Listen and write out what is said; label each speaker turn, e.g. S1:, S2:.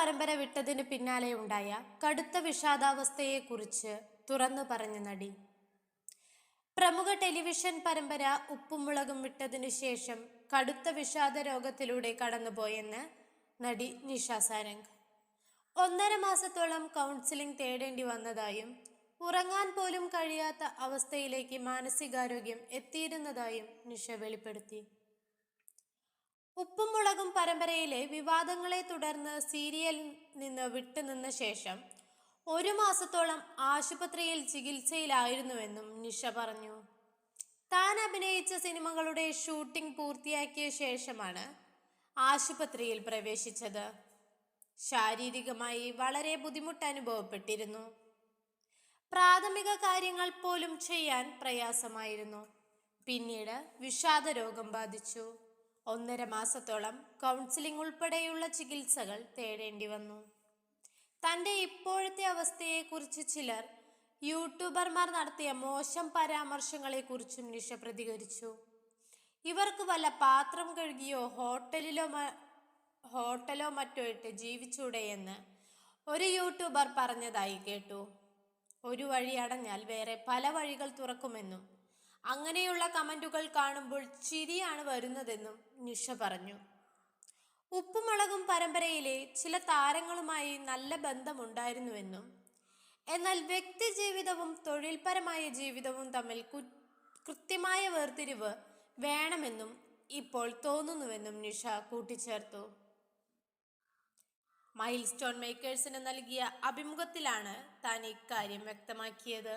S1: പരമ്പര വിട്ടതിന് പിന്നാലെ ഉണ്ടായ കടുത്ത വിഷാദാവസ്ഥയെക്കുറിച്ച് തുറന്നു പറഞ്ഞ നടി. പ്രമുഖ ടെലിവിഷൻ പരമ്പര ഉപ്പും മുളകും വിട്ടതിനു ശേഷം കടുത്ത വിഷാദ രോഗത്തിലൂടെ കടന്നുപോയെന്ന് നടി നിഷ സാരംഗ്. ഒന്നര മാസത്തോളം കൗൺസിലിംഗ് തേടേണ്ടി വന്നതായും ഉറങ്ങാൻ പോലും കഴിയാത്ത അവസ്ഥയിലേക്ക് മാനസികാരോഗ്യം എത്തിയിരുന്നതായും നിഷ വെളിപ്പെടുത്തി. ഉപ്പും മുളകും പരമ്പരയിലെ വിവാദങ്ങളെ തുടർന്ന് സീരിയലിൽ നിന്ന് വിട്ടുനിന്ന ശേഷം ഒരു മാസത്തോളം ആശുപത്രിയിൽ ചികിത്സയിലായിരുന്നുവെന്നും നിഷ പറഞ്ഞു. താൻ അഭിനയിച്ച സിനിമകളുടെ ഷൂട്ടിംഗ് പൂർത്തിയാക്കിയ ശേഷമാണ് ആശുപത്രിയിൽ പ്രവേശിച്ചത്. ശാരീരികമായി വളരെ ബുദ്ധിമുട്ട് അനുഭവപ്പെട്ടിരുന്നു പ്രാഥമിക കാര്യങ്ങൾ പോലും ചെയ്യാൻ പ്രയാസമായിരുന്നു. പിന്നീട് വിഷാദ രോഗം ബാധിച്ചു. ഒന്നര മാസത്തോളം കൗൺസിലിംഗ് ഉൾപ്പെടെയുള്ള ചികിത്സകൾ തേടേണ്ടി വന്നു. തന്റെ ഇപ്പോഴത്തെ അവസ്ഥയെക്കുറിച്ച് ചിലർ യൂട്യൂബർമാർ നടത്തിയ മോശം പരാമർശങ്ങളെക്കുറിച്ചും നിഷ പ്രതികരിച്ചു. ഇവർക്ക് വല്ല പാത്രം കഴുകിയോ ഹോട്ടലിലോ ഹോട്ടലോ മറ്റോ ഇട്ട് ജീവിച്ചൂടെ എന്ന് ഒരു യൂട്യൂബർ പറഞ്ഞതായി കേട്ടു. ഒരു വഴി അടഞ്ഞാൽ വേറെ പല വഴികൾ തുറക്കുമെന്നും അങ്ങനെയുള്ള കമന്റുകൾ കാണുമ്പോൾ ചിരിയാണ് വരുന്നതെന്നും നിഷ പറഞ്ഞു. ഉപ്പുമുളകും പരമ്പരയിലെ ചില താരങ്ങളുമായി നല്ല ബന്ധമുണ്ടായിരുന്നുവെന്നും എന്നാൽ വ്യക്തി ജീവിതവും തൊഴിൽപരമായ ജീവിതവും തമ്മിൽ കൃത്യമായ വേർതിരിവ് വേണമെന്നും ഇപ്പോൾ തോന്നുന്നുവെന്നും നിഷ കൂട്ടിച്ചേർത്തു. മൈൽ സ്റ്റോൺ മേക്കേഴ്സിന് നൽകിയ അഭിമുഖത്തിലാണ് താൻ ഇക്കാര്യം വ്യക്തമാക്കിയത്.